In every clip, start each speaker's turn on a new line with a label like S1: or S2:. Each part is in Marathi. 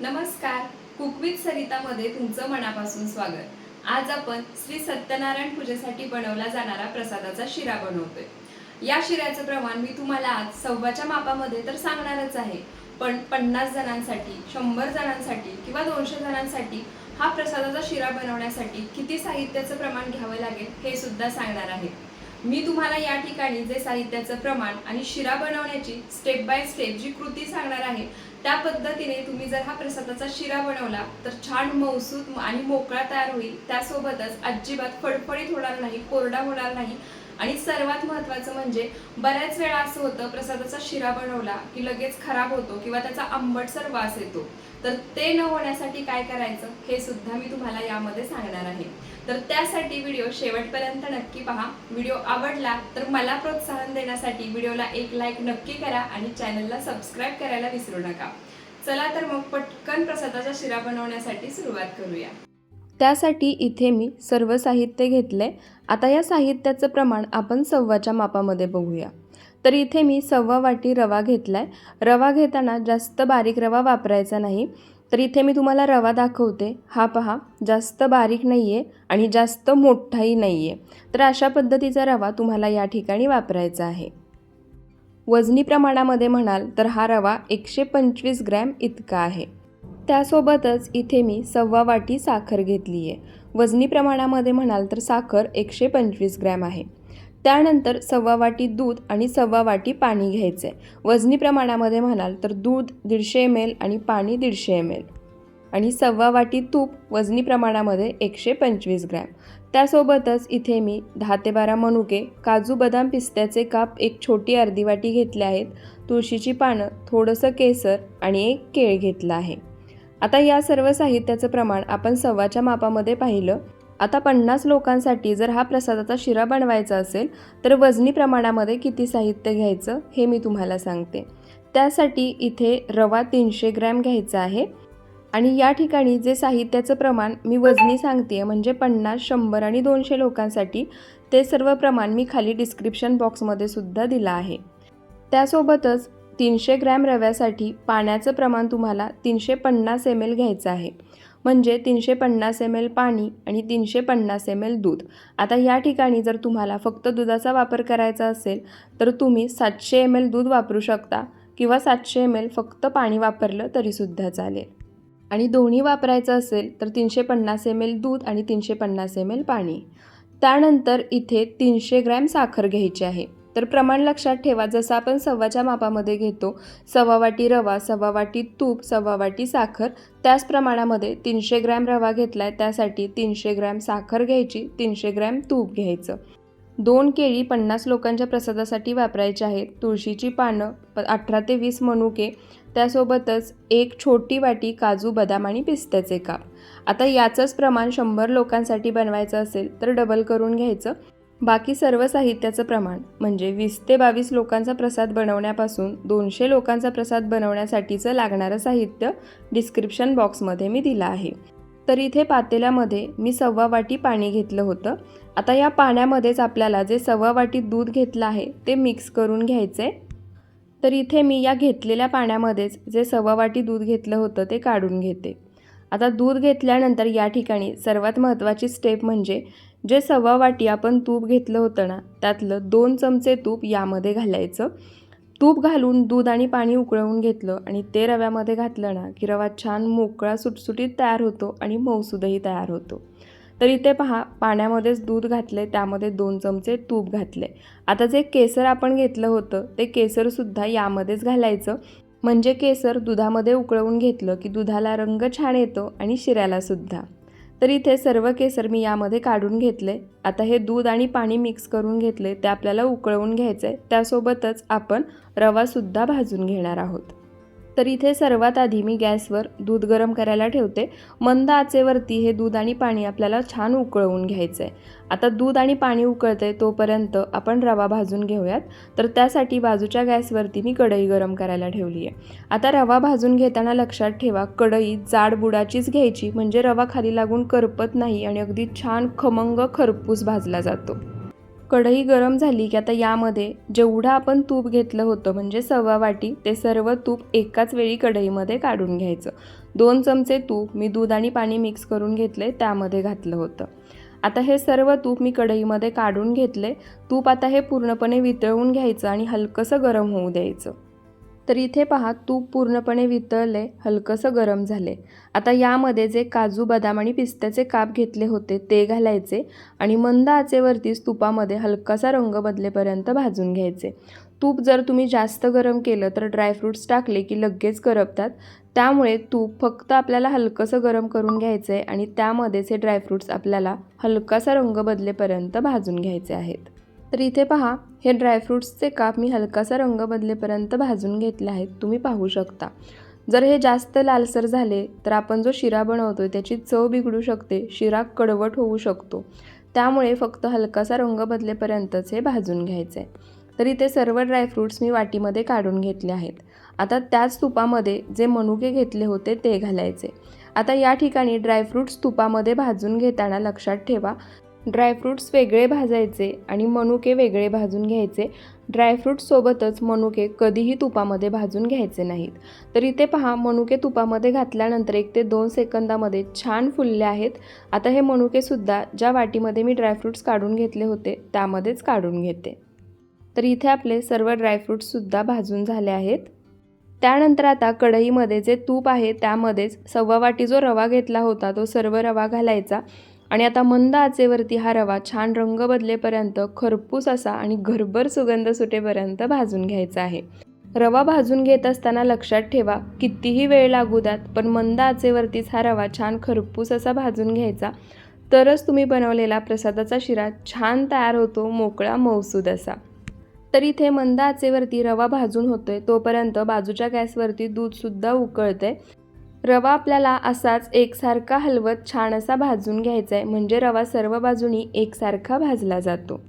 S1: नमस्कार. कुक विथ सरितामध्ये तुमचं मनापासून स्वागत. आज आपण श्री सत्यनारायण पूजेसाठी बनवला जाणारा प्रसादाचा शिरा बनवतोय. या शिऱ्याचं प्रमाण मी तुम्हाला आज सव्वाच्या मापामध्ये तर सांगणारच आहे. पण पन्नास जणांसाठी शंभर जणांसाठी किंवा दोनशे जणांसाठी हा प्रसादाचा शिरा बनवण्यासाठी किती साहित्याचं प्रमाण घ्यावं लागेल हे सुद्धा सांगणार आहे. मी तुम्हाला या ठिकाणी जे साहित्याचं प्रमाण आणि शिरा बनवण्याची स्टेप बाय स्टेप जी कृती सांगणार आहे त्या पद्धतीने तुम्ही जर हा प्रसादाचा शिरा बनवला तर छान मौसूद आणि मोकळा तयार होईल. त्यासोबतच अजिबात फडफडीत होणार नाही कोरडा होणार नाही. आणि सर्वात महत्त्वाचं म्हणजे बऱ्याच वेळा असं होतं प्रसादाचा शिरा बनवला की लगेच खराब होतो किंवा त्याचा आंबटसर वास येतो. तर ते न होण्यासाठी काय करायचं हे सुद्धा मी तुम्हाला यामध्ये सांगणार आहे. तर त्यासाठी व्हिडिओ शेवटपर्यंत नक्की पहा. व्हिडिओ आवडला तर मला प्रोत्साहन देण्यासाठी व्हिडिओला एक लाईक नक्की करा आणि चॅनलला सबस्क्राईब करायला विसरू नका. चला तर मग पटकन प्रसादाचा शिरा बनवण्यासाठी सुरुवात करूया.
S2: त्यासाठी इथे मी सर्व साहित्य घेतले. आता या साहित्याचं प्रमाण आपण सव्वाच्या मापामध्ये बघूया. तर इथे मी सव्वा वाटी रवा घेतला आहे रवा घेताना जास्त बारीक रवा वापरायचा नाही. तर इथे मी तुम्हाला रवा दाखवते. हा पहा जास्त बारीक नाही आहे आणि जास्त मोठाही नाही आहे तर अशा पद्धतीचा रवा तुम्हाला या ठिकाणी वापरायचा आहे. वजनी प्रमाणामध्ये म्हणाल तर हा रवा एकशे पंचवीस ग्रॅम इतका आहे. त्यासोबतच इथे मी सव्वा वाटी साखर घेतली आहे वजनी प्रमाणामध्ये म्हणाल तर साखर एकशे पंचवीस ग्रॅम आहे. त्यानंतर सव्वा वाटी दूध आणि सव्वा वाटी पाणी घ्यायचं. आहे वजनी प्रमाणामध्ये म्हणाल तर दूध दीडशे एम एल आणि पाणी दीडशे एम एल आणि सव्वा वाटी तूप वजनी प्रमाणामध्ये एकशे पंचवीस ग्रॅम. त्यासोबतच इथे मी दहा ते बारा मनुके काजू बदाम पिस्त्याचे काप एक छोटी अर्धी वाटी घेतले आहेत. तुळशीची पानं थोडंसं केसर आणि एक केळ घेतलं आहे. आता या सर्व साहित्याचं प्रमाण आपण सव्वाच्या मापामध्ये पाहिलं. आता पन्नास लोकांसाठी जर हा प्रसादाचा शिरा बनवायचा असेल तर वजनी प्रमाणामध्ये किती साहित्य घ्यायचं हे मी तुम्हाला सांगते. त्यासाठी इथे रवा तीनशे ग्रॅम घ्यायचा आहे. आणि या ठिकाणी जे साहित्याचं प्रमाण मी वजनी सांगते म्हणजे पन्नास शंभर आणि दोनशे लोकांसाठी ते सर्व प्रमाण मी खाली डिस्क्रिप्शन बॉक्समध्ये सुद्धा दिलं आहे. त्यासोबतच तीनशे ग्रॅम रव्यासाठी पाण्याचं प्रमाण तुम्हाला तीनशे पन्नास एम एल घ्यायचं आहे. म्हणजे तीनशे पन्नास एम एल पाणी आणि तीनशे पन्नास एम एल दूध. आता या ठिकाणी जर तुम्हाला फक्त दुधाचा वापर करायचा असेल तर तुम्ही सातशे एम एल दूध वापरू शकता किंवा सातशे एम एल फक्त पाणी वापरलं तरीसुद्धा चालेल. आणि दोन्ही वापरायचं असेल तर तीनशे पन्नास एम एल दूध आणि तीनशे पन्नास एम एल पाणी. त्यानंतर इथे तीनशे ग्रॅम साखर घ्यायची आहे. तर प्रमाण लक्षात ठेवा जसं आपण सव्वाच्या मापामध्ये घेतो सव्वा वाटी रवा सव्वा वाटी तूप सव्वा वाटी साखर त्याच प्रमाणामध्ये तीनशे ग्रॅम रवा घेतला आहे त्यासाठी तीनशे ग्रॅम साखर घ्यायची तीनशे ग्रॅम तूप घ्यायचं. दोन केळी पन्नास लोकांच्या प्रसादासाठी वापरायची आहेत तुळशीची पानं प अठरा ते वीस मनुके त्यासोबतच एक छोटी वाटी काजू बदाम आणि पिस्त्याचे काप. आता याचंच प्रमाण शंभर लोकांसाठी बनवायचं असेल तर डबल करून घ्यायचं. बाकी सर्व साहित्याचं प्रमाण म्हणजे वीस ते बावीस लोकांचा प्रसाद बनवण्यापासून दोनशे लोकांचा प्रसाद बनवण्यासाठीचं लागणारं साहित्य डिस्क्रिप्शन बॉक्समध्ये मी दिलं आहे. तर इथे पातेल्यामध्ये मी सव्वा वाटी पाणी घेतलं होतं. आता या पाण्यामध्येच आपल्याला जे सव्वा वाटी दूध घेतलं आहे ते मिक्स करून घ्यायचं. आहे तर इथे मी या घेतलेल्या पाण्यामध्येच जे सव्वा वाटी दूध घेतलं होतं ते काढून घेते. आता दूध घेतल्यानंतर या ठिकाणी सर्वात महत्त्वाची स्टेप म्हणजे जे सव्वा वाटी आपण तूप घेतलं होतं ना त्यातलं दोन चमचे तूप यामध्ये घालायचं. तूप घालून दूध आणि पाणी उकळवून घेतलं आणि ते रव्यामध्ये घातलं ना की रवा छान मोकळा सुटसुटीत तयार होतो आणि मौसूदही तयार होतो. तर इथे पहा पाण्यामध्येच दूध घातले त्यामध्ये दोन चमचे तूप घातले आता जे केसर आपण घेतलं होतं ते केसरसुद्धा यामध्येच घालायचं. म्हणजे केसर दुधामध्ये उकळवून घेतलं की दुधाला रंग छान येतो आणि शिऱ्यालासुद्धा. तर इथे सर्व केसर मी यामध्ये काढून घेतले. आता हे दूध आणि पाणी मिक्स करून घेतले. ते आपल्याला उकळवून घ्यायचं आहे त्यासोबतच आपण रवासुद्धा भाजून घेणार आहोत. तर इथे सर्वात आधी मी गॅसवर दूध गरम करायला ठेवते. मंद आचेवरती हे दूध आणि पाणी आपल्याला छान उकळवून घ्यायचं आहे आता दूध आणि पाणी उकळतंय तोपर्यंत आपण रवा भाजून घेऊयात. तर त्यासाठी बाजूच्या गॅसवरती मी कढई गरम करायला ठेवली आहे आता रवा भाजून घेताना लक्षात ठेवा कढई जाड बुडाचीच घ्यायची. म्हणजे रवा खाली लागून करपत नाही आणि अगदी छान खमंग खरपूस भाजला जातो. कढई गरम झाली की आता यामध्ये जेवढं आपण तूप घेतलं होतं म्हणजे सव्वा वाटी ते सर्व तूप एकाच वेळी कढईमध्ये काढून घ्यायचं. दोन चमचे तूप मी दूध आणि पाणी मिक्स करून घेतले त्यामध्ये घातलं होतं. आता हे सर्व तूप मी कढईमध्ये काढून घेतले तूप आता हे पूर्णपणे वितळवून घ्यायचं आणि हलकंसं गरम होऊ द्यायचं. तर इथे पहा तूप पूर्णपणे वितळले हलकंसं गरम झाले. आता यामध्ये जे काजू बदाम आणि पिस्त्याचे काप घेतले होते ते घालायचे आणि मंद आचेवरतीच तुपामध्ये हलकासा रंग बदलेपर्यंत भाजून घ्यायचे. तूप जर तुम्ही जास्त गरम केलं तर ड्रायफ्रूट्स टाकले की लगेच करपतात. त्यामुळे तूप फक्त आपल्याला हलकंसं गरम करून घ्यायचं आहे आणि त्यामध्येच हे ड्रायफ्रूट्स आपल्याला हलकासा रंग बदलेपर्यंत भाजून घ्यायचे आहेत. तर इथे पहा हे ड्रायफ्रूट्सचे काप मी हलकासा रंग बदलेपर्यंत भाजून घेतले आहेत. तुम्ही पाहू शकता. जर हे जास्त लालसर झाले तर आपण जो शिरा बनवतो त्याची चव बिघडू शकते शिरा कडवट होऊ शकतो. त्यामुळे फक्त हलकासा रंग बदलेपर्यंतच हे भाजून घ्यायचं आहे तर इथे सर्व ड्रायफ्रूट्स मी वाटीमध्ये काढून घेतले आहेत. आता त्याच तुपामध्ये जे मनुके घेतले होते ते घालायचे. आता या ठिकाणी ड्रायफ्रूट्स तुपामध्ये भाजून घेताना लक्षात ठेवा ड्रायफ्रूट्स वेगळे भाजायचे आणि मनुके वेगळे भाजून घ्यायचे. ड्रायफ्रूट्ससोबतच मनुके कधीही तुपामध्ये भाजून घ्यायचे नाहीत. तर इथे पहा मनुके तुपामध्ये घातल्यानंतर एक ते दोन सेकंदामध्ये छान फुलले आहेत. आता हे मनुकेसुद्धा ज्या वाटीमध्ये मी ड्रायफ्रूट्स काढून घेतले होते त्यामध्येच काढून घेते. तर इथे आपले सर्व ड्रायफ्रूट्ससुद्धा भाजून झाले आहेत. त्यानंतर आता कढईमध्ये जे तूप आहे त्यामध्येच सव्वा वाटी जो रवा घेतला होता तो सर्व रवा घालायचा. आणि आता मंद आचेवरती हा रवा छान रंग बदलेपर्यंत खरपूस असा आणि घरभर सुगंध सुटेपर्यंत भाजून घ्यायचा आहे. रवा भाजून घेत असताना लक्षात ठेवा कितीही वेळ लागू द्यात पण मंद आचेवरतीच हा रवा छान खरपूस असा भाजून घ्यायचा. तरच तुम्ही बनवलेला प्रसादाचा शिरा छान तयार होतो मोकळा मौसूद असा. तर इथे मंद आचेवरती रवा भाजून होतोय तोपर्यंत बाजूच्या गॅसवरती दूधसुद्धा उकळतंय. रवा आपल्याला असाच एकसारखा हलवत छान असा भाजून घ्यायचा आहे म्हणजे रवा सर्व बाजूनी एकसारखा भाजला जातो.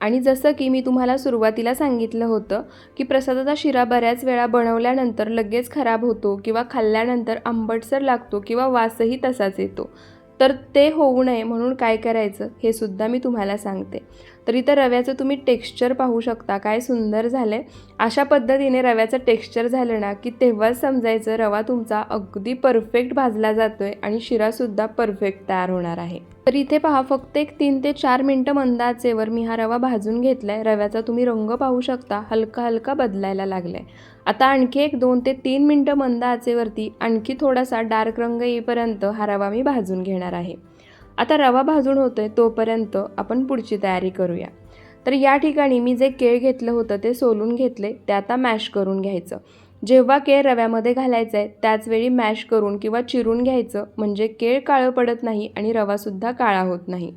S2: आणि जसं की मी तुम्हाला सुरुवातीला सांगितलं होतं की प्रसादाचा शिरा बऱ्याच वेळा बनवल्यानंतर लगेच खराब होतो किंवा खाल्ल्यानंतर आंबटसर लागतो किंवा वासही तसाच येतो. तर ते होऊ नये म्हणून काय करायचं हे सुद्धा मी तुम्हाला सांगते. तर इथं रव्याचं तुम्ही टेक्स्चर पाहू शकता. काय सुंदर झालं आहे अशा पद्धतीने रव्याचं टेक्स्चर झालं ना की तेव्हाच समजायचं रवा तुमचा अगदी परफेक्ट भाजला जातो आहे आणि शिरासुद्धा परफेक्ट तयार होणार आहे. तर इथे पहा फक्त एक तीन ते चार मिनटं मंद आचेवर मी हा रवा भाजून घेतला आहे रव्याचा तुम्ही रंग पाहू शकता. हलका हलका बदलायला लागला आहे आता आणखी एक दोन ते तीन मिनटं मंद आचेवरती आणखी थोडासा डार्क रंग येईपर्यंत हा रवा मी भाजून घेणार आहे. आता रवा भाजून होतो आहे तोपर्यंत आपण पुढची तयारी करूया. तर या ठिकाणी मी जे केळ घेतलं होतं ते सोलून घेतले ते आता मॅश करून घ्यायचं. जेव्हा केळ रव्यामध्ये घालायचं आहे त्याचवेळी मॅश करून किंवा चिरून घ्यायचं म्हणजे केळ काळं पडत नाही आणि रवासुद्धा काळा होत नाही.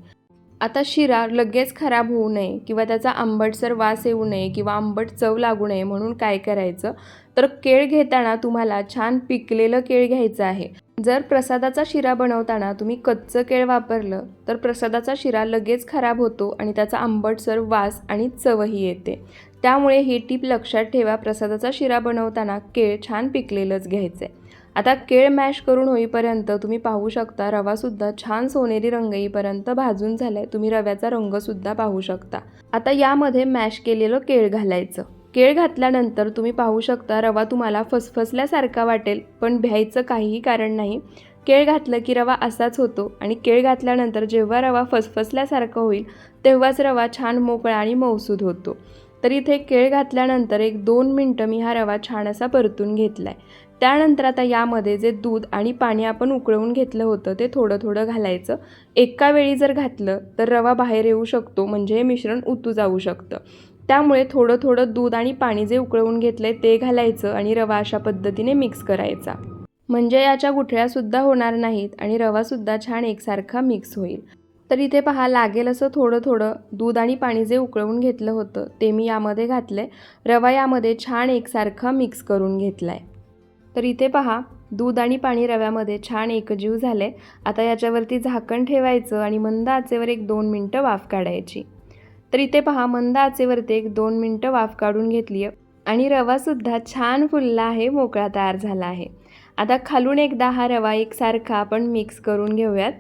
S2: आता शिरा लगेच खराब होऊ नये किंवा त्याचा आंबटसर वास येऊ नये किंवा आंबट चव लागू नये म्हणून काय करायचं? तर केळ घेताना तुम्हाला छान पिकलेलं केळ घ्यायचं आहे. जर प्रसादाचा शिरा बनवताना तुम्ही कच्चं केळ वापरलं तर प्रसादाचा शिरा लगेच खराब होतो आणि त्याचा आंबटसर वास आणि चवही येते. त्यामुळे ही टीप लक्षात ठेवा प्रसादाचा शिरा बनवताना केळ छान पिकलेलंच घ्यायचं आहे आता केळ मॅश करून होईपर्यंत तुम्ही पाहू शकता रवासुद्धा छान सोनेरी रंग येईपर्यंत भाजून झालाय. तुम्ही रव्याचा रंगसुद्धा पाहू शकता. आता यामध्ये मॅश केलेलं केळ घालायचं. केळ घातल्यानंतर तुम्ही पाहू शकता रवा तुम्हाला फसफसल्यासारखा वाटेल पण भ्यायचं काहीही कारण नाही. केळ घातलं की रवा असाच होतो आणि केळ घातल्यानंतर जेव्हा रवा फसफसल्यासारखा होईल तेव्हाच रवा छान मोकळा आणि मौसूद होतो. तर इथे केळ घातल्यानंतर एक दोन मिनटं मी हा रवा छान असा परतून घेतला आहे त्यानंतर आता यामध्ये जे दूध आणि पाणी आपण उकळवून घेतलं होतं ते थोडं थोडं घालायचं. एका वेळी जर घातलं तर रवा बाहेर येऊ शकतो म्हणजे हे मिश्रण उतू जाऊ शकतं. त्यामुळे थोडं थोडं दूध आणि पाणी जे उकळवून घेतलं आहे ते घालायचं आणि रवा अशा पद्धतीने मिक्स करायचा. म्हणजे याच्या गुठळ्यासुद्धा होणार नाहीत आणि रवासुद्धा छान एकसारखा मिक्स होईल. तर इथे पहा लागेल असं थोडं थोडं दूध आणि पाणी जे उकळवून घेतलं होतं ते मी यामध्ये घातलं रवा यामध्ये छान एकसारखा मिक्स करून घेतला आहे तर इथे पहा दूध आणि पाणी रव्यामध्ये छान एकजीव झाले आता याच्यावरती झाकण ठेवायचं आणि मंद आचेवर एक दोन मिनटं वाफ काढायची. तर इथे पहा मंद आचेवरती एक दोन मिनटं वाफ काढून घेतली आहे आणि रवासुद्धा छान फुलला आहे मोकळा तयार झाला आहे. आता खालून एकदा हा रवा एकसारखा आपण मिक्स करून घेऊयात.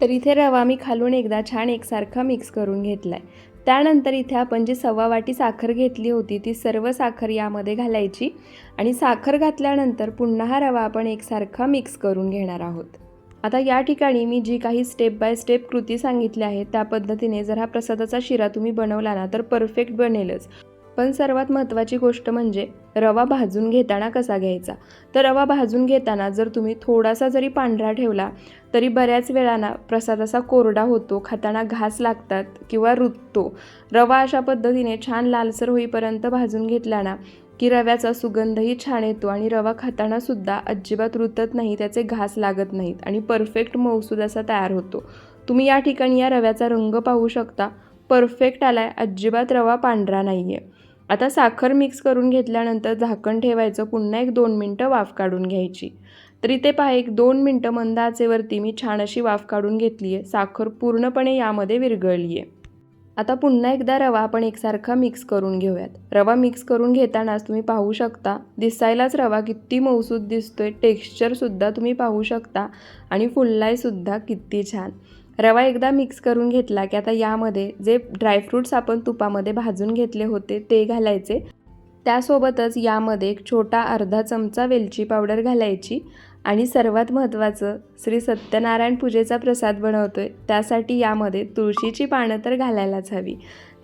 S2: तर इथे रवा मी खालून एकदा छान एकसारखा मिक्स करून घेतला आहे त्यानंतर इथे आपण जी सव्वा वाटी साखर घेतली होती ती सर्व साखर यामध्ये घालायची. आणि साखर घातल्यानंतर पुन्हा हा रवा आपण एकसारखा मिक्स करून घेणार आहोत. आता या ठिकाणी मी जी काही स्टेप बाय स्टेप कृती सांगितली आहे त्या पद्धतीने जर हा प्रसादाचा शिरा तुम्ही बनवला ना तर परफेक्ट बनेलच. पण सर्वात महत्त्वाची गोष्ट म्हणजे रवा भाजून घेताना कसा घ्यायचा? तर रवा भाजून घेताना जर तुम्ही थोडासा जरी पांढरा ठेवला तरी बऱ्याच वेळाना प्रसाद असा कोरडा होतो खाताना घास लागतात किंवा रुततो. रवा अशा पद्धतीने छान लालसर होईपर्यंत भाजून घेतला ना की रव्याचा सुगंधही छान येतो आणि रवा खाताना सुद्धा अजिबात रुतत नाही त्याचे घास लागत नाहीत आणि परफेक्ट मऊसूद असा तयार होतो. तुम्ही या ठिकाणी या रव्याचा रंग पाहू शकता. परफेक्ट आलाय अजिबात रवा पांढरा नाही आहे आता साखर मिक्स करून घेतल्यानंतर झाकण ठेवायचं पुन्हा एक दोन मिनटं वाफ काढून घ्यायची. तर इथे पहा एक दोन मिनटं मंद आचेवरती मी छान अशी वाफ काढून घेतली आहे साखर पूर्णपणे यामध्ये विरघळली आहे आता पुन्हा एकदा रवा आपण एकसारखा मिक्स करून घेऊयात. रवा मिक्स करून घेतानाच तुम्ही पाहू शकता दिसायलाच रवा किती मऊसूद दिसतोय टेक्स्चरसुद्धा तुम्ही पाहू शकता आणि फुललायसुद्धा किती छान. रवा एकदा मिक्स करून घेतला की आता यामध्ये जे ड्रायफ्रूट्स आपण तुपामध्ये भाजून घेतले होते ते घालायचे. त्यासोबतच यामध्ये एक छोटा अर्धा चमचा वेलची पावडर घालायची. आणि सर्वात महत्त्वाचं श्री सत्यनारायण पूजेचा प्रसाद बनवतो आहे त्यासाठी यामध्ये तुळशीची पानं तर घालायलाच हवी.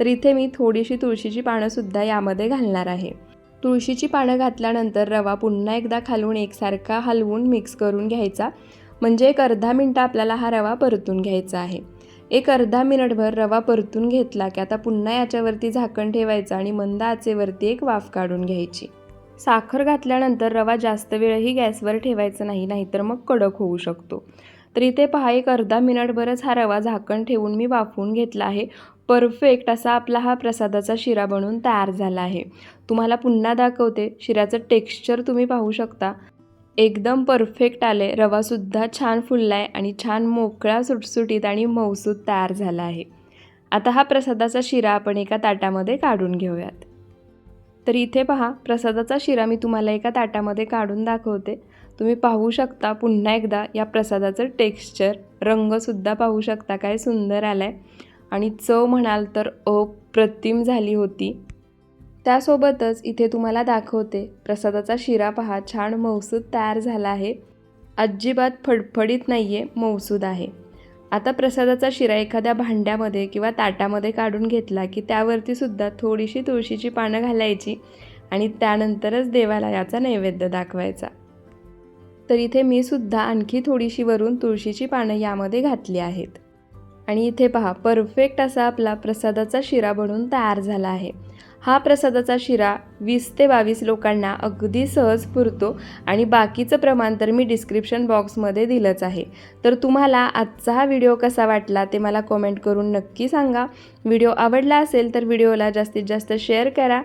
S2: तर इथे मी थोडीशी तुळशीची पानंसुद्धा यामध्ये घालणार आहे. तुळशीची पानं घातल्यानंतर रवा पुन्हा एकदा खालून एकसारखा हलवून मिक्स करून घ्यायचा. म्हणजे एक अर्धा मिनटं आपल्याला हा रवा परतून घ्यायचा आहे. एक अर्धा मिनिटभर रवा परतून घेतला की आता पुन्हा याच्यावरती झाकण ठेवायचं आणि मंद आचेवरती एक वाफ काढून घ्यायची. साखर घातल्यानंतर रवा जास्त वेळही गॅसवर ठेवायचा नाही नाहीतर मग कडक होऊ शकतो. तर इथे पहा एक अर्धा मिनिटभरच हा रवा झाकण ठेवून मी वाफवून घेतला आहे. परफेक्ट असा आपला हा प्रसादाचा शिरा बनवून तयार झाला आहे. तुम्हाला पुन्हा दाखवते शिऱ्याचं टेक्स्चर तुम्ही पाहू शकता. एकदम परफेक्ट आले रवासुद्धा छान फुलला आहे आणि छान मोकळा सुटसुटीत आणि मऊसूत तयार झाला आहे. आता हा प्रसादाचा शिरा आपण एका ताटामध्ये काढून घेऊयात. तर इथे पहा प्रसादाचा शिरा मी तुम्हाला एका ताटामध्ये काढून दाखवते. तुम्ही पाहू शकता पुन्हा एकदा या प्रसादाचं टेक्स्चर रंगसुद्धा पाहू शकता काय सुंदर आला आहे आणि चव म्हणाल तर अप्रतिम झाली होती. त्यासोबतच इथे तुम्हाला दाखवते प्रसादाचा शिरा पहा छान मौसूद तयार झाला आहे. अजिबात फडफडीत नाही आहे मौसूद आहे. आता प्रसादाचा शिरा एखाद्या भांड्यामध्ये किंवा ताटामध्ये काढून घेतला की त्यावरती सुद्धा थोडीशी तुळशीची पानं घालायची आणि त्यानंतरच देवाला याचा नैवेद्य दाखवायचा. तर इथे मी सुद्धा आणखी थोडीशी वरून तुळशीची पानं यामध्ये घातली आहेत. आणि इथे पहा परफेक्ट असा आपला प्रसादाचा शिरा बनून तयार झाला आहे. हा प्रसादाचा शिरा वीस ते बावीस लोकांना अगदी सहज पुरतो आणि बाकीचं प्रमाण तर मी डिस्क्रिप्शन बॉक्समध्ये दिलंच आहे. तर तुम्हाला आजचा हा व्हिडिओ कसा वाटला ते मला कॉमेंट करून नक्की सांगा. व्हिडिओ आवडला असेल तर व्हिडिओला जास्तीत जास्त शेअर करा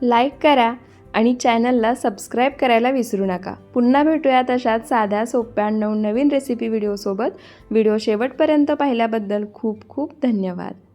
S2: लाईक करा आणि चॅनलला सबस्क्राईब करायला विसरू नका. पुन्हा भेटूया तशाच साध्या सोप्या नवनवीन रेसिपी व्हिडिओसोबत व्हिडिओ शेवटपर्यंत पाहिल्याबद्दल खूप खूप धन्यवाद.